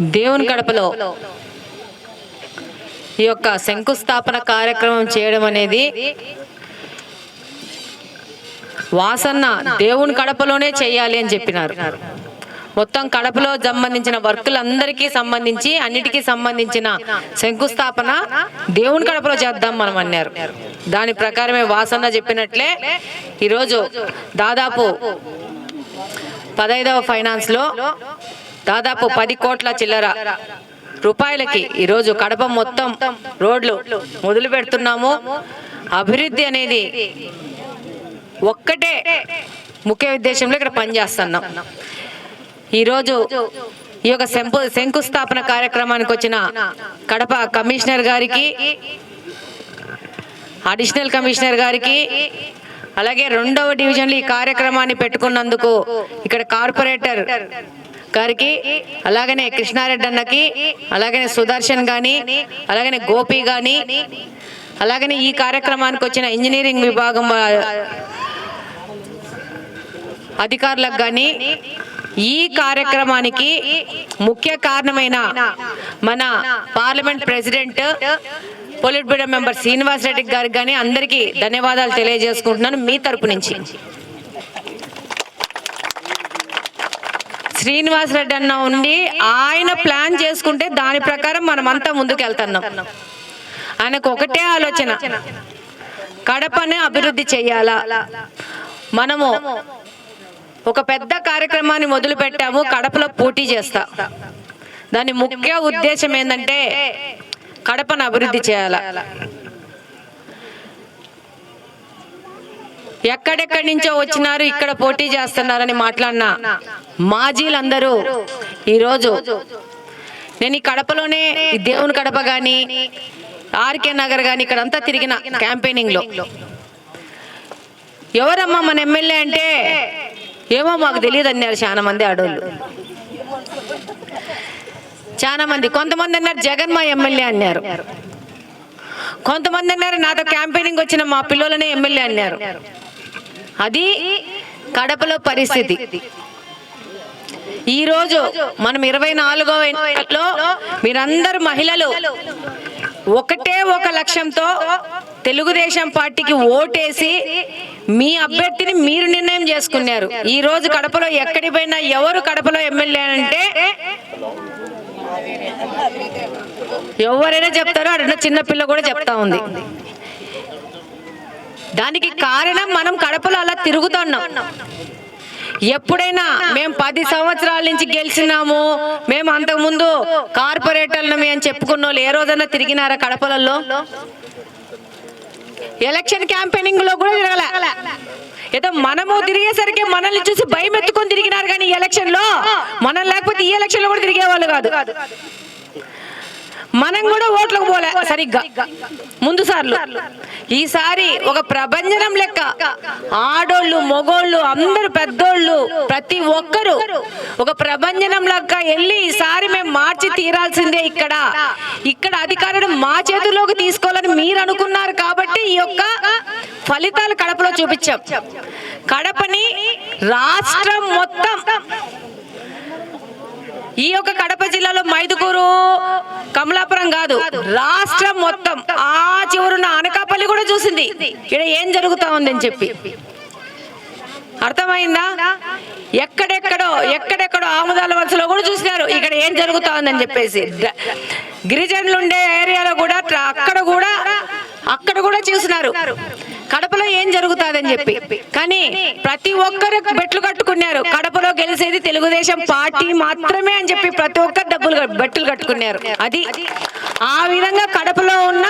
దేవుని కడపలో ఈ యొక్క శంకుస్థాపన కార్యక్రమం చేయడం అనేది వాసన్న దేవుని కడపలోనే చేయాలి అని చెప్పినారు. మొత్తం కడపలో సంబంధించిన వర్కులందరికీ సంబంధించి అన్నిటికీ సంబంధించిన శంకుస్థాపన దేవుని కడపలో చేద్దాం మనం అన్నారు. దాని ప్రకారమే వాసన్న చెప్పినట్లే ఈరోజు దాదాపు పదైదవ ఫైనాన్స్లో దాదాపు పది కోట్ల చిల్లర రూపాయలకి ఈరోజు కడప మొత్తం రోడ్లు మొదలు పెడుతున్నాము. అభివృద్ధి అనేది ఒక్కటే ముఖ్య ఉద్దేశంలో ఇక్కడ పనిచేస్తున్నాం. ఈరోజు ఈ యొక్క శంపు శంకుస్థాపన కార్యక్రమానికి వచ్చిన కడప కమిషనర్ గారికి అడిషనల్ కమిషనర్ గారికి అలాగే రెండవ డివిజన్లో ఈ కార్యక్రమాన్ని పెట్టుకున్నందుకు ఇక్కడ కార్పొరేటర్ గారికి అలాగనే కృష్ణారెడ్డి అన్నకి అలాగనే సుదర్శన్ గాని అలాగనే గోపి గాని అలాగనే ఈ కార్యక్రమానికి వచ్చిన ఇంజనీరింగ్ విభాగం అధికారులకు కానీ ఈ కార్యక్రమానికి ముఖ్య కారణమైన మన parliament president politburo member Srinivas Reddy గారికి కానీ అందరికీ ధన్యవాదాలు తెలియజేసుకుంటున్నాను మీ తరపు నుంచి. శ్రీనివాస్ రెడ్డి అన్న ఉండి ఆయన ప్లాన్ చేసుకుంటే దాని ప్రకారం మనమంతా ముందుకు వెళ్తున్నాం ఆయనకు ఒకటే ఆలోచన. కడపనే అభివృద్ధి చేయాలా? మనము ఒక పెద్ద కార్యక్రమాన్ని మొదలు పెట్టాము కడపలో పోటీ చేస్తా. దాని ముఖ్య ఉద్దేశం ఏంటంటే కడపను అభివృద్ధి చేయాల? ఎక్కడెక్కడి నుంచో వచ్చినారు ఇక్కడ పోటీ చేస్తున్నారని మాట్లాడినా. మాజీలందరూ ఈరోజు నేను ఈ కడపలోనే ఈ దేవుని కడప కానీ ఆర్కే నగర్ కానీ ఇక్కడంతా తిరిగిన క్యాంపెయినింగ్లో ఎవరమ్మా మన ఎమ్మెల్యే అంటే? ఏమో మాకు తెలియదు అన్నారు చాలా మంది ఆడోళ్ళు. చాలా మంది. కొంతమంది అన్నారు జగన్ మా ఎమ్మెల్యే అన్నారు. కొంతమంది అన్నారు నాతో క్యాంపెయినింగ్ వచ్చిన మా పిల్లలనే ఎమ్మెల్యే అన్నారు. అది కడపలో పరిస్థితి. ఈ రోజు మనం ఇరవై నాలుగవ ఎన్నికల్లో మీరందరు మహిళలు ఒకటే ఒక లక్ష్యంతో తెలుగుదేశం పార్టీకి ఓటేసి మీ అభ్యర్థిని మీరు నిర్ణయం చేసుకున్నారు. ఈ రోజు కడపలో ఎక్కడి పోయినా ఎవరు కడపలో ఎమ్మెల్యే అంటే ఎవరైనా చెప్తారో అడున్న చిన్నపిల్ల కూడా చెప్తా ఉంది. దానికి కారణం మనం కడపలో అలా తిరుగుతున్నాం. ఎప్పుడైనా మేము పది సంవత్సరాల నుంచి గెలిచినాము. మేము అంతకుముందు కార్పొరేటర్లు అని చెప్పుకున్న వాళ్ళు ఏ రోజైనా తిరిగినారా కడపలలో ఎలక్షన్ క్యాంపెయినింగ్లో కూడా తిరగలే. ఏదో మనము తిరిగేసరికి మనల్ని చూసి భయం ఎత్తుకొని తిరిగినారు కానీ ఎలక్షన్లో. మనం లేకపోతే ఈ ఎలక్షన్లో కూడా తిరిగేవాళ్ళు కాదు. మనం కూడా ఓట్లకు పోలే. సరిగ్గా. ముందు సార్లు. ఈసారి ఒక ప్రభంజనం లెక్క. ఆడోళ్ళు మొగోళ్ళు అందరు పెద్దోళ్ళు ప్రతి ఒక్కరు ఒక ప్రభంజనం లెక్క వెళ్ళి ఈసారి మేము మార్చి తీరాల్సిందే ఇక్కడ. ఇక్కడ అధికారులు మా చేతుల్లోకి తీసుకోవాలని మీరు అనుకున్నారు కాబట్టి ఈ యొక్క ఫలితాలు కడపలో చూపించాం. కడపని రాష్ట్రం మొత్తం ఈ యొక్క కడప జిల్లాలో మైదుకూరు కమలాపురం కాదు రాష్ట్రం మొత్తం. ఆ చివరున్న అనకాపల్లి కూడా చూసింది. ఇక్కడ ఏం జరుగుతా ఉందని చెప్పి. అర్థమైందా? ఎక్కడెక్కడో ఎక్కడెక్కడో ఆముదాల వలసలో కూడా చూసినారు. ఇక్కడ ఏం జరుగుతుందని చెప్పేసి. గిరిజనులు ఉండే ఏరియాలో కూడా అక్కడ కూడా అక్కడ కూడా చూసినారు. కడపలో ఏం జరుగుతుందని చెప్పి. కానీ ప్రతి ఒక్కరు బెట్లు కట్టుకున్నారు. కడపలో గెలిచేది తెలుగుదేశం పార్టీ మాత్రమే అని చెప్పి ప్రతి ఒక్కరు డబ్బులు బెట్లు కట్టుకున్నారు. అది ఆ విధంగా కడపలో ఉన్న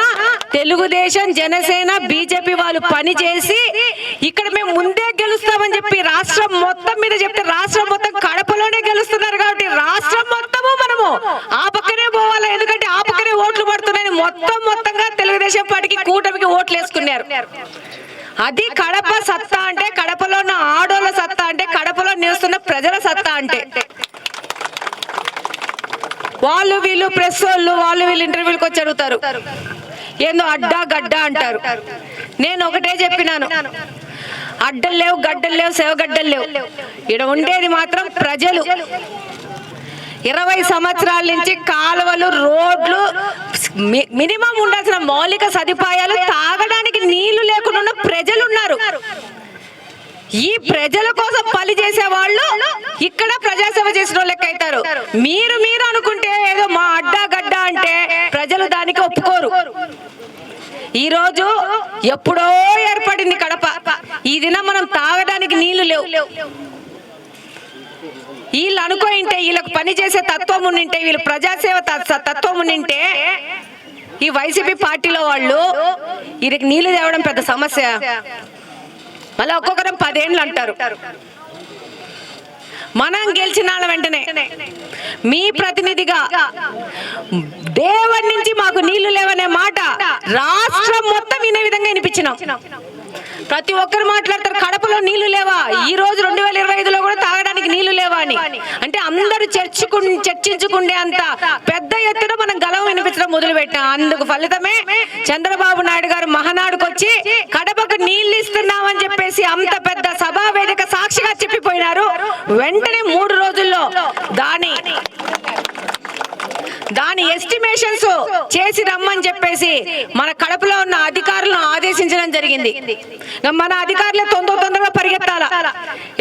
తెలుగుదేశం జనసేన బీజేపీ వాళ్ళు పని చేసి ఇక్కడ మేము ముందే గెలుస్తామని చెప్పి రాష్ట్రం మొత్తం మీద చెప్పి చెప్తే రాష్ట్రం మొత్తం కడపలోనే గెలుస్తున్నారు కాబట్టి రాష్ట్రం మొత్తము మనము ఆ పక్కనే పోవాలి. ఎందుకంటే ఆ పక్కనే ఓట్లు పడుతున్నాయని మొత్తం మొత్తంగా తెలుగుదేశం పార్టీకి కూటమికి ఓట్లు వేసుకున్నారు. అది కడప సత్తా అంటే కడపలో ఉన్న ఆడోళ్ళ సత్తా అంటే కడపలో నివసిస్తున్న ప్రజల సత్తా అంటే. వాళ్ళు వీళ్ళు ప్రెస్ వాళ్ళు వాళ్ళు వీళ్ళు ఇంటర్వ్యూలకు వచ్చి అడుగుతారు. ఏందో అడ్డా గడ్డ అంటారు. నేను ఒకటే చెప్పినాను. అడ్డలు లేవు గడ్డలు లేవు సేవగడ్డలు లేవు. ఇక్కడ ఉండేది మాత్రం ప్రజలు. ఇరవై సంవత్సరాల నుంచి కాలువలు రోడ్లు మి- మినిమం ఉండాల్సిన మౌలిక సదుపాయాలు తాగడానికి నీళ్ళు లేకుండా ప్రజలు ఉన్నారు. ఈ ప్రజల కోసం పని చేసే వాళ్ళు ఇక్కడ ప్రజాసేవ చేసిన వాళ్ళకైతారు మీరు మీరు అనుకుంటే ఏదో మా అడ్డా గడ్డ అంటే ప్రజలు దానికి ఒప్పుకోరు. ఈ రోజు ఎప్పుడో ఏర్పడింది కడప. ఈ దినం మనం తాగడానికి నీళ్ళు లేవు. వీళ్ళు అనుకోయింటే వీళ్ళకి పని చేసే తత్వం ఉండింటే వీళ్ళు ప్రజాసేవ తత్వం ఉండింటే ఈ వైసీపీ పార్టీలో వాళ్ళు వీరికి నీళ్ళు తేవడం పెద్ద సమస్య. మళ్ళీ ఒక్కొక్కరం పదేళ్ళు అంటారు. మనం గెలిచిన వెంటనే మీ ప్రతినిధిగా దేవుడి నుంచి మాకు నీళ్ళు లేవనే మాట. రాష్ట్రం మొత్తం వినే విధంగా వినిపించినాం. ప్రతి ఒక్కరు మాట్లాడతారు కడపలో నీళ్ళు లేవా? ఈ రోజు రెండు వేల ఇరవై ఐదులో కూడా తాగడానికి నీళ్ళు లేవా అని. అంటే అందరూ చర్చకు చర్చించుకుండే అంత పెద్ద ఎత్తున మనం గలం వినిపించడం మొదలు పెట్టాం అందుకు ఫలితమే చంద్రబాబు నాయుడు గారు మహానాడుకు వచ్చి కడపకు నీళ్ళు ఇస్తున్నామని చెప్పేసి అంత పెద్ద సభా వేదిక సాక్షిగా చెప్పిపోయినారు. వెంటనే మూడు రోజుల్లో దాని దాని ఎస్టిమేషన్స్ చేసి రమ్మని చెప్పేసి మన కడపలో ఉన్న అధికారులను ఆదేశించడం జరిగింది. మన అధికారులే తొందర తొందరగా పరిగెత్తాల?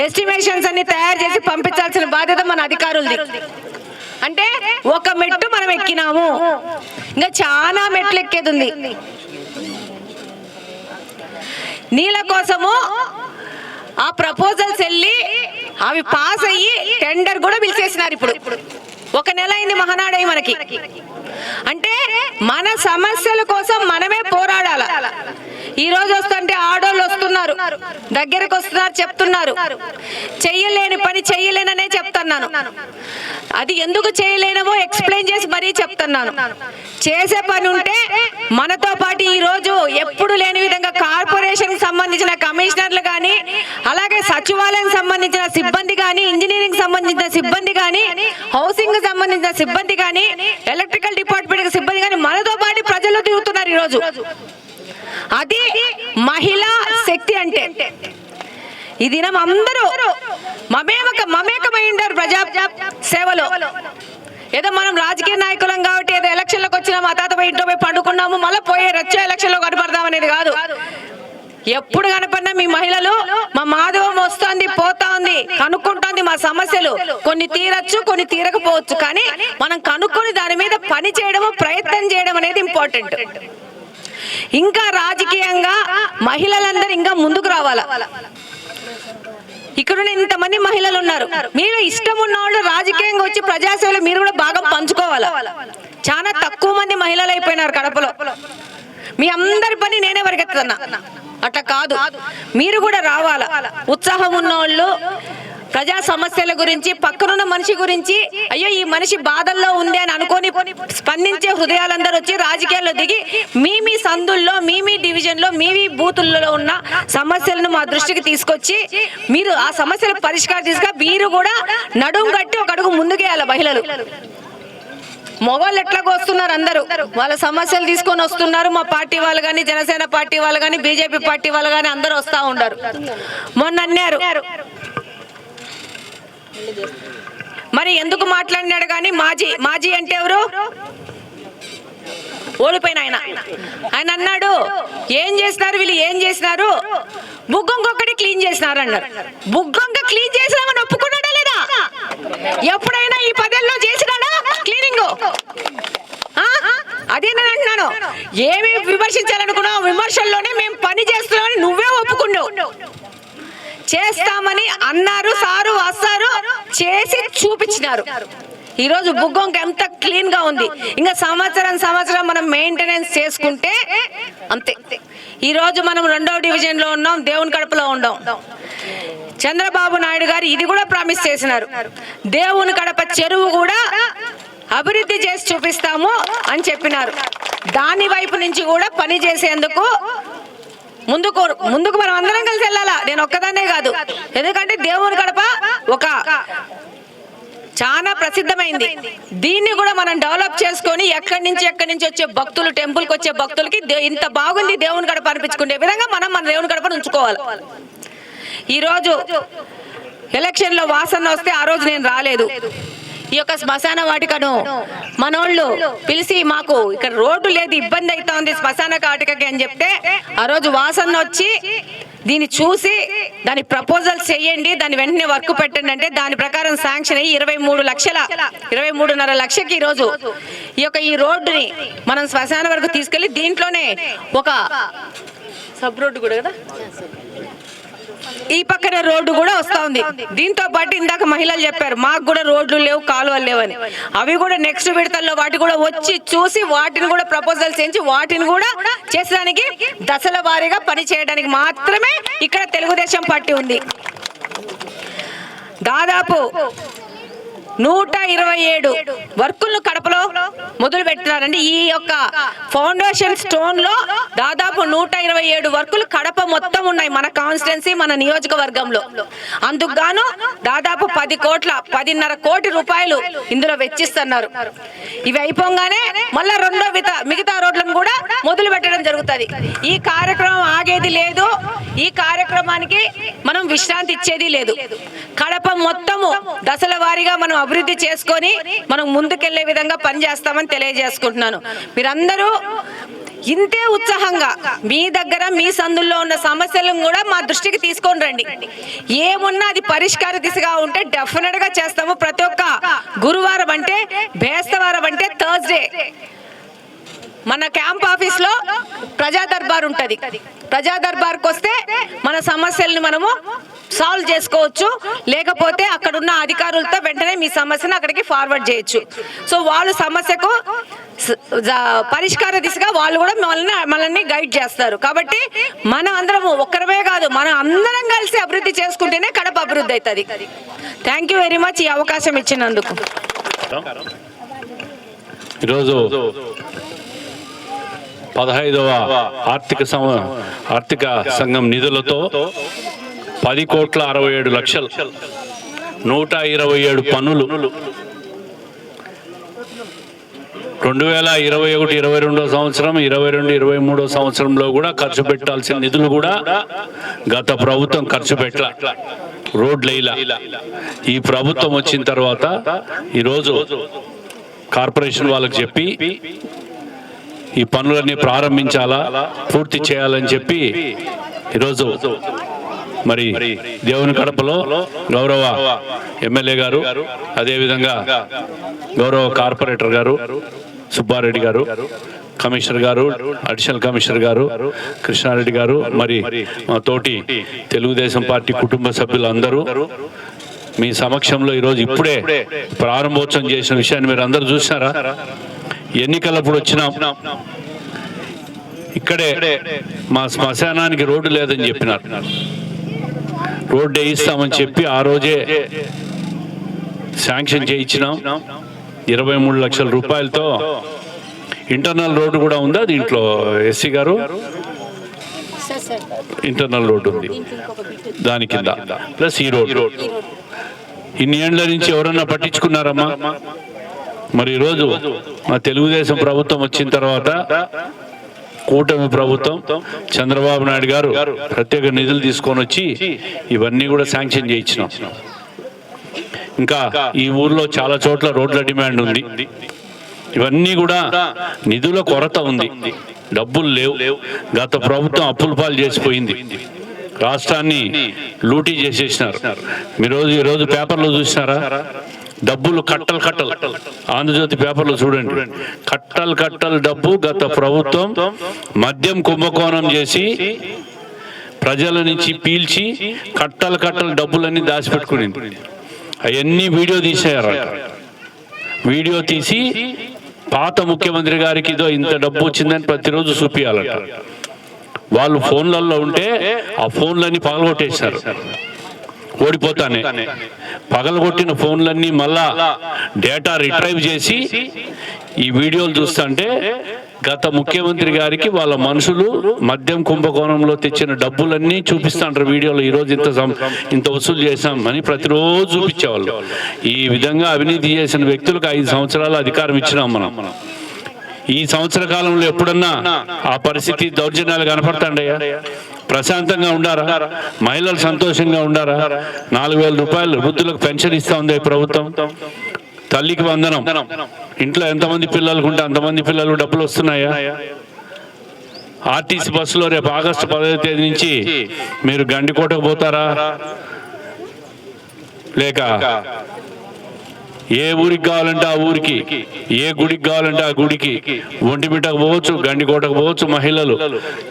ఎస్టిమేషన్స్ అన్ని తయారు చేసి పంపించాల్సిన బాధ్యత మన అధికారులది. అంటే ఒక మెట్టు మనం ఎక్కినాము. ఇంకా చాలా మెట్లు ఎక్కేది ఉంది. నీళ్ళ కోసము ఆ ప్రపోజల్స్ వెళ్ళి అవి పాస్ అయ్యి టెండర్ కూడా పిలిచేసినారు ఇప్పుడు. ఒక నెల అయింది మహానాడై మనకి. అంటే మన సమస్యల కోసం మనమే పోరాడాల? ఈ రోజు వస్తుంటే ఆడోళ్ళు వస్తున్నారు. దగ్గరకు వస్తున్నారు చెప్తున్నారు. చెయ్యలేని పని చెయ్యలేననే చెప్తున్నాను. అది ఎందుకు చేయలేనమో ఎక్స్ప్లెయిన్ చేసి మరీ చెప్తున్నాను. చేసే పని ఉంటే మనతో పాటు ఈ రోజు ఎప్పుడు లేని విధంగా కార్పొరేషన్ సంబంధించిన కమిషనర్లు కానీ అలాగే సచివాలయం సంబంధించిన సిబ్బంది కానీ ఇంజనీరింగ్ సంబంధించిన సిబ్బంది కానీ హౌసింగ్ సంబంధించిన సిబ్బంది కానీ ఎలక్ట్రికల్ డిపార్ట్మెంట్ సిబ్బంది కానీ మనతో పాటు ప్రజలు తిరుగుతున్నారు ఈ రోజు. అది మహిళా శక్తి అంటే. ఈ దినం అందరూ మమేమక మమేకమై ఉండారు ప్రజా సేవలో. ఏదో మనం రాజకీయ నాయకులం కాబట్టి ఏదో ఎలక్షన్లకు వచ్చినాము మా తాత పోయి ఇంట్లో పోయి పండుకున్నాము మళ్ళీ పోయే రచ్చ ఎలక్షన్లో కనపడదాం అనేది కాదు. ఎప్పుడు కనపడినా మీ మహిళలు మా మాధవం వస్తోంది పోతోంది కనుక్కుంటుంది కనుక్కుంటోంది మా సమస్యలు. కొన్ని తీరచ్చు కొన్ని తీరకపోవచ్చు. కానీ మనం కనుక్కొని దాని మీద పని చేయడము ప్రయత్నం చేయడం అనేది ఇంపార్టెంట్ ఇంకా రాజకీయంగా మహిళలందరూ ఇంకా ముందుకు రావాలా? ఇక్కడ ఇంతమంది మహిళలు ఉన్నారు. మీరు ఇష్టం ఉన్న వాళ్ళు రాజకీయంగా వచ్చి ప్రజాసేవలు మీరు కూడా బాగా పంచుకోవాలా? చాలా తక్కువ మంది మహిళలు అయిపోయినారు కడపలో. మీ అందరి పని నేనే పరిగెత్తుతున్నా. అట్లా కాదు. మీరు కూడా రావాలా? ఉత్సాహం ఉన్నోళ్ళు ప్రజా సమస్యల గురించి పక్కనున్న మనిషి గురించి అయ్యో ఈ మనిషి బాధల్లో ఉంది అని అనుకొని స్పందించే హృదయాలందరూ వచ్చి రాజకీయాల్లో దిగి మీ మీ సందుల్లో మీ మీ డివిజన్లో మీ మీ బూతుల్లో ఉన్న సమస్యలను మా దృష్టికి తీసుకొచ్చి మీరు ఆ సమస్యల పరిష్కారం తీసుక మీరు కూడా నడుం కట్టి ఒక అడుగు ముందుకేయాలి మహిళలు. మొగోళ్ళు ఎట్లాగో వస్తున్నారు అందరూ. వాళ్ళ సమస్యలు తీసుకొని వస్తున్నారు మా పార్టీ వాళ్ళు కానీ జనసేన పార్టీ వాళ్ళు కానీ బీజేపీ పార్టీ వాళ్ళు కానీ అందరూ వస్తూ ఉన్నారు. మొన్న అన్నారు మరి ఎందుకు మాట్లాడినాడు కానీ మాజీ మాజీ అంటే ఎవరు? ఓడిపోయిన ఆయన. ఆయన అన్నాడు ఏం చేసినారు వీళ్ళు ఏం చేసినారు బుగ్గొంకొక్కటి క్లీన్ చేసినారు అన్నారు. బుగ్గొంక క్లీన్ చేసినామని ఒప్పుకున్నాడా లేదా? ఎప్పుడైనా ఈ పదేళ్ళలో చేసినాడా క్లీనింగ్? అదే నేను అంటున్నాను. ఏమి విమర్శించాలనుకున్నావు? విమర్శల్లోనే మేము పని చేస్తున్నామని నువ్వే ఒప్పుకున్నావు. చేస్తామని అన్నారు సారు వస్తారు చేసి చూపించినారు. ఈ రోజు బుగ్గంకి ఎంత క్లీన్గా ఉంది. ఇంకా సంవత్సరం సంవత్సరం మనం మెయింటెనెన్స్ చేసుకుంటే అంతే. ఈ రోజు మనం రెండవ డివిజన్లో ఉన్నాం దేవుని కడపలో ఉన్నాం చంద్రబాబు నాయుడు గారు ఇది కూడా ప్రామిస్ చేసినారు. దేవుని కడప చెరువు కూడా అభివృద్ధి చేసి చూపిస్తాము అని చెప్పినారు. దాని వైపు నుంచి కూడా పని చేసేందుకు ముందుకు ముందుకు మనం అందరం కలిసి వెళ్ళాలా? నేను ఒక్కదాన్నే కాదు. ఎందుకంటే దేవుని గడప ఒక చాలా ప్రసిద్ధమైంది. దీన్ని కూడా మనం డెవలప్ చేసుకొని ఎక్కడి నుంచి ఎక్కడి నుంచి వచ్చే భక్తులు టెంపుల్కి వచ్చే భక్తులకి దే- ఇంత బాగుంది దేవుని గడప అనిపించుకునే విధంగా మనం మన దేవుని గడపను ఉంచుకోవాలి. ఈరోజు ఎలక్షన్లో వాసన వస్తే ఆ రోజు నేను రాలేదు. ఈ యొక్క శ్మశాన వాటికను మనోళ్ళు పిలిచి మాకు ఇక్కడ రోడ్డు లేదు ఇబ్బంది అవుతోంది శ్మశాన వాటికకి అని చెప్తే ఆ రోజు వాసన వచ్చి దీన్ని చూసి దాని ప్రపోజల్ చేయండి దాని వెంటనే వర్క్ పెట్టండి అంటే దాని ప్రకారం శాంక్షన్ అయ్యి ఇరవై మూడు లక్షల ఇరవై మూడున్నర లక్షకి ఈరోజు ఈ యొక్క ఈ రోడ్డుని మనం శ్మశాన వరకు తీసుకెళ్ళి దీంట్లోనే ఒక సబ్ రోడ్డు కూడా కదా? ఈ పక్కన రోడ్డు కూడా వస్తా ఉంది. దీంతో పాటు ఇందాక మహిళలు చెప్పారు మాకు కూడా రోడ్లు లేవు కాలువలు లేవని అవి కూడా నెక్స్ట్ విడతల్లో వాటి కూడా వచ్చి చూసి వాటిని కూడా ప్రపోజల్స్ చేయించి వాటిని కూడా చేసడానికి దశల వారీగా పని చేయడానికి మాత్రమే ఇక్కడ తెలుగుదేశం పార్టీ ఉంది. దాదాపు నూట ఇరవై ఏడు వర్కులను కడపలో మొదలు పెట్టినారండి ఈ యొక్క ఫౌండేషన్ స్టోన్లో దాదాపు నూట ఇరవై ఏడు వర్కులు కడప మొత్తం ఉన్నాయి మన కాన్స్టిట్యున్సీ మన నియోజకవర్గంలో. అందుకు గాను దాదాపు పది కోట్ల పదిన్నర కోటి రూపాయలు ఇందులో వెచ్చిస్తున్నారు. ఇవి అయిపోగానే మళ్ళా రెండో మిగతా రోడ్లను కూడా మొదలు పెట్టడం జరుగుతుంది. ఈ కార్యక్రమం ఆగేది లేదు. ఈ కార్యక్రమానికి మనం విశ్రాంతి ఇచ్చేది లేదు. కడప మొత్తము దశల వారీగా మనం అభివృద్ధి చేసుకొని మనం ముందుకెళ్ళే విధంగా పనిచేస్తామని తెలియజేసుకుంటున్నాను. మీరందరూ ఇంతే ఉత్సాహంగా మీ దగ్గర మీ సందుల్లో ఉన్న సమస్యలను కూడా మా దృష్టికి తీసుకొని రండి. ఏమున్నా అది పరిష్కార దిశగా ఉంటే డెఫినెట్గా చేస్తాము. ప్రతి ఒక్క గురువారం అంటే బేస్తవారం అంటే థర్స్డే మన క్యాంప్ ఆఫీస్లో ప్రజా దర్బార్ ఉంటది. ప్రజా దర్బార్కి వస్తే మన సమస్యల్ని మనము సాల్వ్ చేసుకోవచ్చు. లేకపోతే అక్కడ ఉన్న అధికారులతో వెంటనే మీ సమస్యను అక్కడికి ఫార్వర్డ్ చేయొచ్చు. సో వాళ్ళు సమస్యకు పరిష్కార దిశగా వాళ్ళు కూడా మనల్ని మనల్ని గైడ్ చేస్తారు. కాబట్టి మనం అందరం ఒక్కరమే కాదు మనం అందరం కలిసి అభివృద్ధి చేసుకుంటేనే కడప అభివృద్ధి అవుతుంది. థ్యాంక్ యూ వెరీ మచ్ ఈ అవకాశం ఇచ్చినందుకు. ఈరోజు పదహైదవ ఆర్థిక సం ఆర్థిక సంఘం నిధులతో పది కోట్ల అరవై ఏడు లక్షలు. నూట ఇరవై ఏడు పన్నులు. రెండు వేల ఇరవై ఒకటి ఇరవై రెండో సంవత్సరం ఇరవై రెండు ఇరవై మూడో సంవత్సరంలో కూడా ఖర్చు పెట్టాల్సిన నిధులు కూడా గత ప్రభుత్వం ఖర్చు పెట్టల. రోడ్లైలా ఈ ప్రభుత్వం వచ్చిన తర్వాత ఈరోజు కార్పొరేషన్ వాళ్ళకి చెప్పి ఈ పనులన్నీ ప్రారంభించాలా పూర్తి చేయాలని చెప్పి ఈరోజు మరి దేవుని కడపలో గౌరవ ఎమ్మెల్యే గారు అదేవిధంగా గౌరవ కార్పొరేటర్ గారు సుబ్బారెడ్డి గారు కమిషనర్ గారు అడిషనల్ కమిషనర్ గారు కృష్ణారెడ్డి గారు మరి మా తోటి తెలుగుదేశం పార్టీ కుటుంబ సభ్యులు అందరూ మీ సమక్షంలో ఈరోజు ఇప్పుడే ప్రారంభోత్సవం చేసిన విషయాన్ని మీరు అందరూ చూసారా ఎన్నికలప్పుడు వచ్చినాం. ఇక్కడే మా శ్మశానానికి రోడ్డు లేదని చెప్పినారు. రోడ్డు వేయిస్తామని చెప్పి ఆ రోజే శాంక్షన్ చేయించినాం. ఇరవై మూడు లక్షల రూపాయలతో ఇంటర్నల్ రోడ్డు కూడా ఉందా దీంట్లో ఎస్సీ గారు? ఇంటర్నల్ రోడ్డు ఉంది. దాని కింద. ప్లస్ ఈ రోడ్డు. ఇన్ని ఏండ్ల నుంచి ఎవరన్నా పట్టించుకున్నారమ్మా? మరి ఈరోజు మా తెలుగుదేశం ప్రభుత్వం వచ్చిన తర్వాత కూటమి ప్రభుత్వం చంద్రబాబు నాయుడు గారు ప్రత్యేక నిధులు తీసుకొని వచ్చి ఇవన్నీ కూడా శాంక్షన్ చేయించినాం. ఇంకా ఈ ఊర్లో చాలా చోట్ల రోడ్ల డిమాండ్ ఉంది. ఇవన్నీ కూడా నిధుల కొరత ఉంది. డబ్బులు లేవు. గత ప్రభుత్వం అప్పుల పాలు చేసిపోయింది. రాష్ట్రాన్ని లూటీ చేసేసినారు. మీరు రోజు ఈరోజు పేపర్లో చూసినారా? డబ్బులు కట్టలు కట్టలు. ఆంధ్రజ్యోతి పేపర్లో చూడండి. కట్టలు కట్టలు డబ్బు గత ప్రభుత్వం మద్యం కుంభకోణం చేసి ప్రజల నుంచి పీల్చి కట్టలు కట్టలు డబ్బులన్నీ దాచిపెట్టుకునింది. అవన్నీ వీడియో తీసేయారు వీడియో తీసి పాత ముఖ్యమంత్రి గారికి ఇదో ఇంత డబ్బు వచ్చిందని ప్రతిరోజు చూపించాలట వాళ్ళు ఫోన్లలో ఉంటే ఆ ఫోన్లన్నీ పగలగొట్టేశారు. ఓడిపోతానే. పగలగొట్టిన ఫోన్లన్నీ మళ్ళా డేటా రిట్రైవ్ చేసి ఈ వీడియోలు చూస్తుంటే గత ముఖ్యమంత్రి గారికి వాళ్ళ మనుషులు మద్యం కుంభకోణంలో తెచ్చిన డబ్బులన్నీ చూపిస్తాంటారు వీడియోలో. ఈ రోజు ఇంత సం- ఇంత వసూలు చేశాం అని ప్రతిరోజు చూపించేవాళ్ళు. ఈ విధంగా అవినీతి చేసిన వ్యక్తులకు ఐదు సంవత్సరాలు అధికారం ఇచ్చినాం మనం. ఈ సంవత్సర కాలంలో ఎప్పుడన్నా ఆ పరిస్థితి దౌర్జన్యాలు కనపడతాండయ్యా ప్రశాంతంగా ఉండారా? మహిళలు సంతోషంగా ఉండారా? నాలుగు వేల రూపాయలు వృద్ధులకు పెన్షన్ ఇస్తా ఉంది ప్రభుత్వం. తల్లికి వందనం. ఇంట్లో ఎంతమంది పిల్లలకు ఉంటే అంతమంది పిల్లలు డబ్బులు వస్తున్నాయా? ఆర్టీసీ బస్సులో రేపు ఆగస్టు పదవ తేదీ నుంచి మీరు గండికోటకు పోతారా? లేక ఏ ఊరికి కావాలంటే ఆ ఊరికి ఏ గుడికి కావాలంటే ఆ గుడికి ఒంటిమిట్టకు పోవచ్చు గండికోటకు పోవచ్చు మహిళలు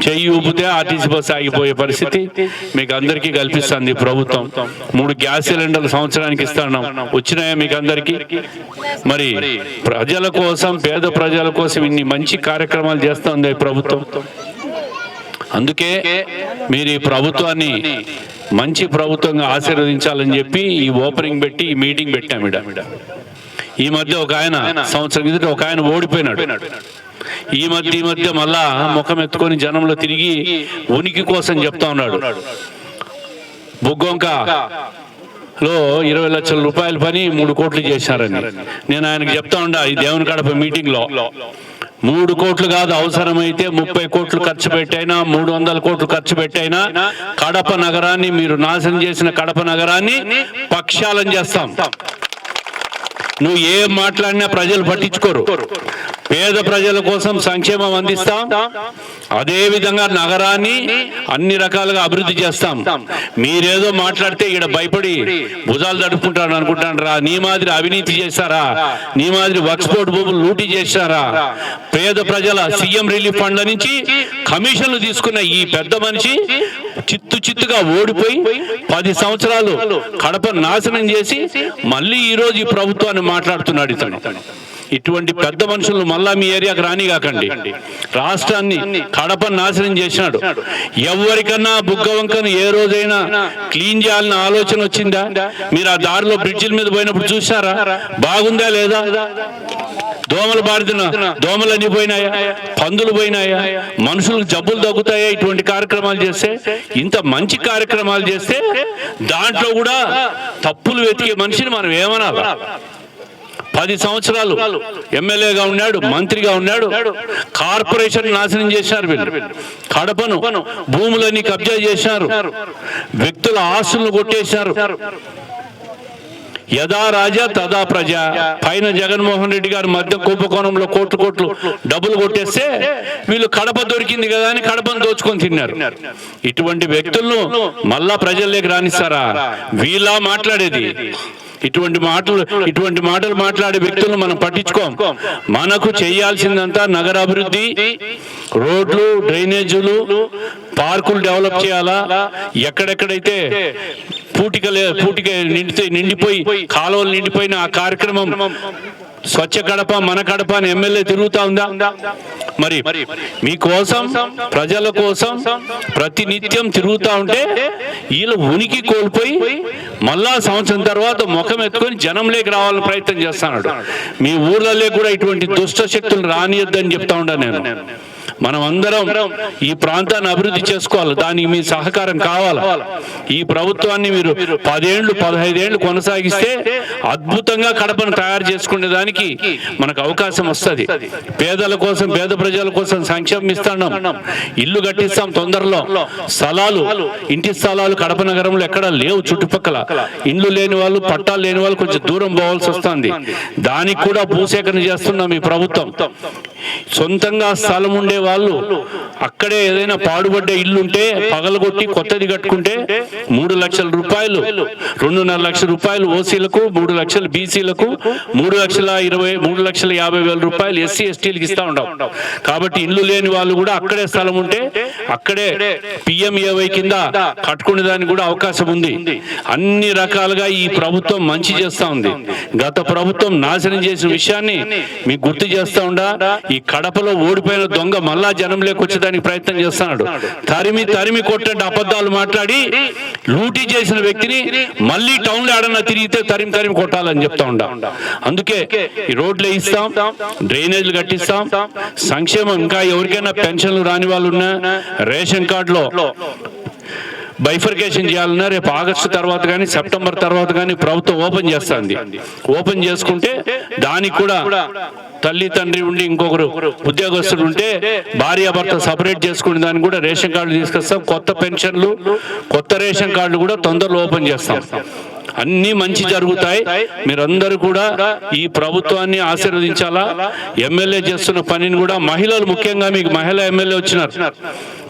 చెయ్యి ఊపితే ఆర్టీసీ బస్సు ఆగిపోయే పరిస్థితి మీకు అందరికీ కల్పిస్తుంది ప్రభుత్వం. మూడు గ్యాస్ సిలిండర్లు సంవత్సరానికి ఇస్తున్నాం వచ్చినాయా మీకు అందరికీ? మరి ప్రజల కోసం పేద ప్రజల కోసం ఇన్ని మంచి కార్యక్రమాలు చేస్తుంది ప్రభుత్వం. అందుకే మీరు ఈ ప్రభుత్వాన్ని మంచి ప్రభుత్వంగా ఆశీర్వదించాలని చెప్పి ఈ ఓపెనింగ్ పెట్టి ఈ మీటింగ్ పెట్టాము ఇడ. ఈ మధ్య ఒక ఆయన సంవత్సరం కిందట ఒక ఆయన ఓడిపోయినాడు. ఈ మధ్య ఈ మధ్య మళ్ళా ముఖం ఎత్తుకొని జనంలో తిరిగి ఉనికి కోసం చెప్తా ఉన్నాడు. బుగ్గొంక లో ఇరవై లక్షల రూపాయల పని మూడు కోట్లు చేశారని. నేను ఆయనకు చెప్తా ఉండా ఈ దేవుని కడప మీటింగ్లో మూడు కోట్లు కాదు అవసరమైతే ముప్పై కోట్లు ఖర్చు పెట్టైనా మూడు వందల కోట్లు ఖర్చు పెట్టైనా కడప నగరాన్ని మీరు నాశనం చేసిన కడప నగరాన్ని పక్షాలం చేస్తాం. నువ్వు ఏం మాట్లాడినా ప్రజలు పట్టించుకోరు. పేద ప్రజల కోసం సంక్షేమం అందిస్తాం. అదే విధంగా నగరాన్ని అన్ని రకాలుగా అభివృద్ధి చేస్తాం. మీరేదో మాట్లాడితే ఇక్కడ భయపడి భుజాలు తడుపుకుంటాను అనుకుంటాను రా. నీ మాదిరి అవినీతి చేశారా నీ మాదిరి వక్స్పోర్ట్ భూములు లూటీ చేశారా పేద ప్రజల సీఎం రిలీఫ్ ఫండ్ల నుంచి కమిషన్లు తీసుకున్న ఈ పెద్ద మనిషి చిత్తు చిత్తుగా ఓడిపోయి పది సంవత్సరాలు కడప నాశనం చేసి మళ్ళీ ఈరోజు ఈ ప్రభుత్వాన్ని మాట్లాడుతున్నాడు ఇతను. ఇటువంటి పెద్ద మనుషులు మళ్ళా మీ ఏరియాకి రానిగాకండి రాష్ట్రాన్ని కడప నాశనం చేసినాడు. ఎవరికన్నా బుగ్గ వంకను ఏ రోజైనా క్లీన్ చేయాలన్న ఆలోచన వచ్చిందా? మీరు ఆ దారిలో బ్రిడ్జిల మీద పోయినప్పుడు చూసారా బాగుందా లేదా? దోమలు బారిన దోమలు అన్ని పోయినాయా పందులు పోయినాయా? మనుషులకు జబ్బులు తగ్గుతాయా ఇటువంటి కార్యక్రమాలు చేస్తే? ఇంత మంచి కార్యక్రమాలు చేస్తే దాంట్లో కూడా తప్పులు వెతికే మనిషిని మనం ఏమనాలి? పది సంవత్సరాలు ఎమ్మెల్యేగా ఉన్నాడు మంత్రిగా ఉన్నాడు. కార్పొరేషన్ నాశనం చేశారు వీళ్ళు. కడపను భూములని కబ్జా చేశారు. వ్యక్తుల ఆస్తులను కొట్టేశారు. యదా రాజా తదా ప్రజ. పైన జగన్మోహన్ రెడ్డి గారు మధ్య కుంభకోణంలో కోట్లు కోట్లు డబ్బులు కొట్టేస్తే వీళ్ళు కడప దొరికింది కదా అని కడపను దోచుకొని తిన్నారు. ఇటువంటి వ్యక్తులను మళ్ళా ప్రజల్లోకి రానిస్తారా? వీళ్ళ మాట్లాడేది. ఇటువంటి మాటలు ఇటువంటి మాటలు మాట్లాడే వ్యక్తులను మనం పట్టించుకోం. మనకు చేయాల్సిందంతా నగర అభివృద్ధి రోడ్లు డ్రైనేజీలు పార్కులు డెవలప్ చేయాలా? ఎక్కడెక్కడైతే పూటిక పూటిక నిండితే నిండిపోయి కాలువలు నిండిపోయిన ఆ కార్యక్రమం స్వచ్ఛ కడప మన కడప అని ఎమ్మెల్యే తిరుగుతా ఉందా? మరి మీకోసం ప్రజల కోసం ప్రతి నిత్యం తిరుగుతా ఉంటే వీళ్ళు ఉనికి కోల్పోయి మళ్ళా సంవత్సరం తర్వాత ముఖం ఎత్తుకొని జనంలోకి రావాలని ప్రయత్నం చేస్తున్నాడు మీ ఊర్లలో కూడా ఇటువంటి దుష్ట శక్తులు రానియద్దని చెప్తా ఉండా నేను. మనం అందరం ఈ ప్రాంతాన్ని అభివృద్ధి చేసుకోవాలి. దానికి మీ సహకారం కావాలి? ఈ ప్రభుత్వాన్ని మీరు పదేళ్ళు పదహైదేళ్ళు కొనసాగిస్తే అద్భుతంగా కడపను తయారు చేసుకునే దానికి మనకు అవకాశం వస్తుంది. పేదల కోసం పేద ప్రజల కోసం సంక్షేమం ఇస్తాం ఇల్లు కట్టిస్తాం తొందరలో. స్థలాలు ఇంటి స్థలాలు కడప నగరంలో ఎక్కడ లేవు చుట్టుపక్కల. ఇండ్లు లేని వాళ్ళు పట్టాలు లేని వాళ్ళు కొంచెం దూరం పోవాల్సి వస్తుంది. దానికి కూడా భూసేకరణ చేస్తున్నాం ఈ ప్రభుత్వం. సొంతంగా స్థలం ఉండే వాళ్ళు అక్కడే ఏదైనా పాడుబడ్డ ఇల్లు ఉంటే పగలగొట్టి కొత్తది కట్టుకుంటే మూడు లక్షల రూపాయలు రెండున్నర లక్షల రూపాయలు ఓసీలకు మూడు లక్షలు బీసీలకు మూడు లక్షల ఇరవై మూడు లక్షల యాభై వేల రూపాయలు ఎస్సీ ఎస్టీలకు ఇస్తా ఉండవు కాబట్టి ఇల్లు లేని వాళ్ళు కూడా అక్కడే స్థలం ఉంటే అక్కడే పిఎంఏవై కింద కట్టుకునే దానికి కూడా అవకాశం ఉంది. అన్ని రకాలుగా ఈ ప్రభుత్వం మంచి చేస్తా ఉంది. గత ప్రభుత్వం నాశనం చేసిన విషయాన్ని మీకు గుర్తు చేస్తా ఉండా ఈ కడపలో ఓడిపోయిన దొంగ మళ్ళా జనంలోకి వచ్చేదానికి ప్రయత్నం చేస్తున్నాడు. తరిమి తరిమి కొట్టండి అబద్ధాలు మాట్లాడి లూటీ చేసిన వ్యక్తిని మళ్ళీ టౌన్లో ఆడన్నా తిరిగితే తరిమి తరిమి కొట్టాలని చెప్తా ఉండా. అందుకే ఈ రోడ్లు ఇస్తాం డ్రైనేజ్లు కట్టిస్తాం సంక్షేమం. ఇంకా ఎవరికైనా పెన్షన్లు రాని వాళ్ళు ఉన్నా రేషన్ కార్డులో బైఫర్కేషన్ చేయాలన్నా రేపు ఆగస్టు తర్వాత కానీ సెప్టెంబర్ తర్వాత కానీ ప్రభుత్వం ఓపెన్ చేస్తుంది. ఓపెన్ చేసుకుంటే దానికి కూడా తల్లి తండ్రి ఉండి ఇంకొకరు ఉద్యోగస్తులు ఉంటే భార్యాభర్త సపరేట్ చేసుకునే దానికి కూడా రేషన్ కార్డులు తీసుకొస్తాం. కొత్త పెన్షన్లు కొత్త రేషన్ కార్డులు కూడా తొందరలో ఓపెన్ చేస్తాం. అన్ని మంచి జరుగుతాయి. మీరందరూ కూడా ఈ ప్రభుత్వాన్ని ఆశీర్వదించాలా? ఎమ్మెల్యే చేస్తున్న పనిని కూడా మహిళలు ముఖ్యంగా మీకు మహిళా ఎమ్మెల్యే వచ్చినారు.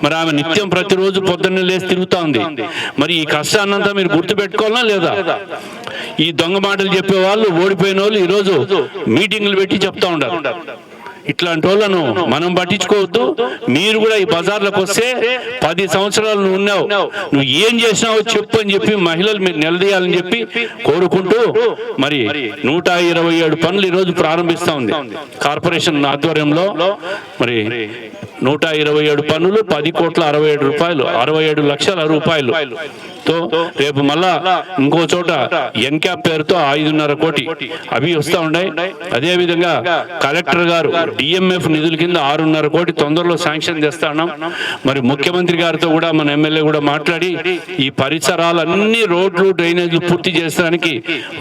మరి ఆమె నిత్యం ప్రతిరోజు పొద్దున్నే లేచి తిరుగుతా ఉంది. మరి ఈ కష్టాన్నంతా మీరు గుర్తు పెట్టుకోవాలా లేదా? ఈ దొంగ మాటలు చెప్పే వాళ్ళు ఓడిపోయిన వాళ్ళు ఈరోజు మీటింగ్లు పెట్టి చెప్తా ఉండారు ఇట్లాంటి వాళ్ళను మనం పట్టించుకోవద్దు. మీరు కూడా ఈ బజార్లకు వస్తే పది సంవత్సరాలు నువ్వు ఉన్నావు. నువ్వు ఏం చేసినావో చెప్పు అని చెప్పి మహిళలు మీరు నిలదీయాలని చెప్పి కోరుకుంటూ మరి నూట ఇరవై ఏడు పనులు ఈరోజు ప్రారంభిస్తా ఉంది. కార్పొరేషన్ ఆధ్వర్యంలో మరి నూట ఇరవై ఏడు పనులు పది కోట్ల అరవై ఏడు రూపాయలు అరవై ఏడు లక్షల రూపాయలు. తో రేపు మళ్ళా ఇంకో చోట ఎన్క్యాప్ పేరుతో ఐదున్నర కోటి అవి వస్తా ఉన్నాయి. అదే విధంగా కలెక్టర్ గారు డిఎంఎఫ్ నిధుల కింద ఆరున్నర కోటి తొందరలో శాంక్షన్ చేస్తా ఉన్నాం. మరి ముఖ్యమంత్రి గారితో కూడా మన ఎమ్మెల్యే కూడా మాట్లాడి ఈ పరిసరాలన్నీ రోడ్లు డ్రైనేజీలు పూర్తి చేసడానికి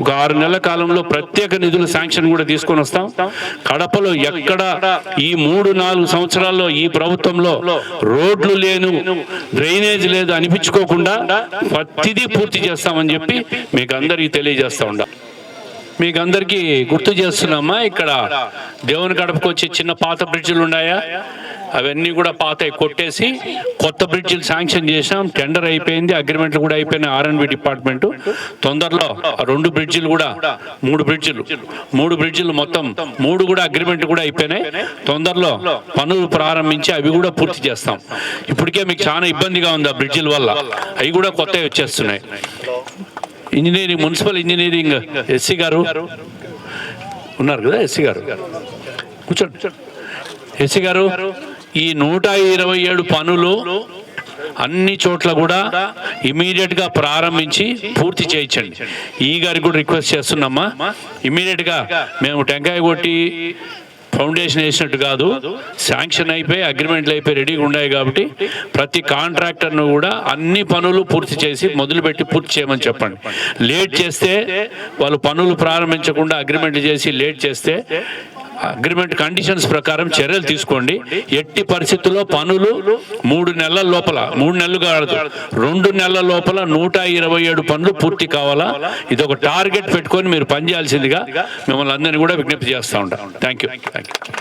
ఒక ఆరు నెలల కాలంలో ప్రత్యేక నిధులు శాంక్షన్ కూడా తీసుకొని వస్తాం. కడపలో ఎక్కడ ఈ మూడు నాలుగు సంవత్సరాల్లో ఈ ప్రభుత్వంలో రోడ్లు లేను డ్రైనేజ్ లేదు అనిపించుకోకుండా ప్రతిదీ పూర్తి చేస్తామని చెప్పి మీకు అందరికీ తెలియజేస్తా ఉండ. మీకు అందరికీ గుర్తు చేస్తున్నామా? ఇక్కడ దేవుని గడపకు వచ్చి చిన్న పాత బ్రిడ్జిలు ఉన్నాయా అవన్నీ కూడా పాత కొట్టేసి కొత్త బ్రిడ్జిలు శాంక్షన్ చేసాం టెండర్ అయిపోయింది అగ్రిమెంట్లు కూడా అయిపోయినాయి ఆర్ఎన్బి డిపార్ట్మెంట్. తొందరలో రెండు బ్రిడ్జిలు కూడా మూడు బ్రిడ్జిలు. మూడు బ్రిడ్జిలు మొత్తం మూడు కూడా అగ్రిమెంట్ కూడా అయిపోయినాయి. తొందరలో పనులు ప్రారంభించి అవి కూడా పూర్తి చేస్తాం. ఇప్పటికే మీకు చాలా ఇబ్బందిగా ఉంది ఆ బ్రిడ్జిల వల్ల. అవి కూడా కొత్తవి వచ్చేస్తున్నాయి. ఇంజనీరింగ్ మున్సిపల్ ఇంజనీరింగ్ ఎస్సీ గారు. ఉన్నారు కదా ఎస్సీ గారు? కూర్చోండి. ఎస్సీ గారు? ఈ నూట ఇరవై ఏడు పనులు అన్ని చోట్ల కూడా ఇమీడియట్గా ప్రారంభించి పూర్తి చేయించండి. ఈ గారికి కూడా రిక్వెస్ట్ చేస్తున్నామ్మా ఇమీడియట్గా మేము టెంకాయ కొట్టి ఫౌండేషన్ వేసినట్టు కాదు శాంక్షన్ అయిపోయి అగ్రిమెంట్లు అయిపోయి రెడీగా ఉన్నాయి కాబట్టి ప్రతి కాంట్రాక్టర్ను కూడా అన్ని పనులు పూర్తి చేసి మొదలుపెట్టి పూర్తి చేయమని చెప్పండి. లేట్ చేస్తే వాళ్ళు పనులు ప్రారంభించకుండా అగ్రిమెంట్లు చేసి లేట్ చేస్తే అగ్రిమెంట్ కండిషన్స్ ప్రకారం చర్యలు తీసుకోండి. ఎట్టి పరిస్థితుల్లో పనులు మూడు నెలల లోపల మూడు నెలలు కాదు రెండు నెలల లోపల నూట ఇరవై ఏడు పనులు పూర్తి కావాలా? ఇది ఒక టార్గెట్ పెట్టుకొని మీరు పనిచేయాల్సిందిగా మిమ్మల్ని అందరినీ కూడా విజ్ఞప్తి చేస్తూ ఉంటాం. Thank you thank you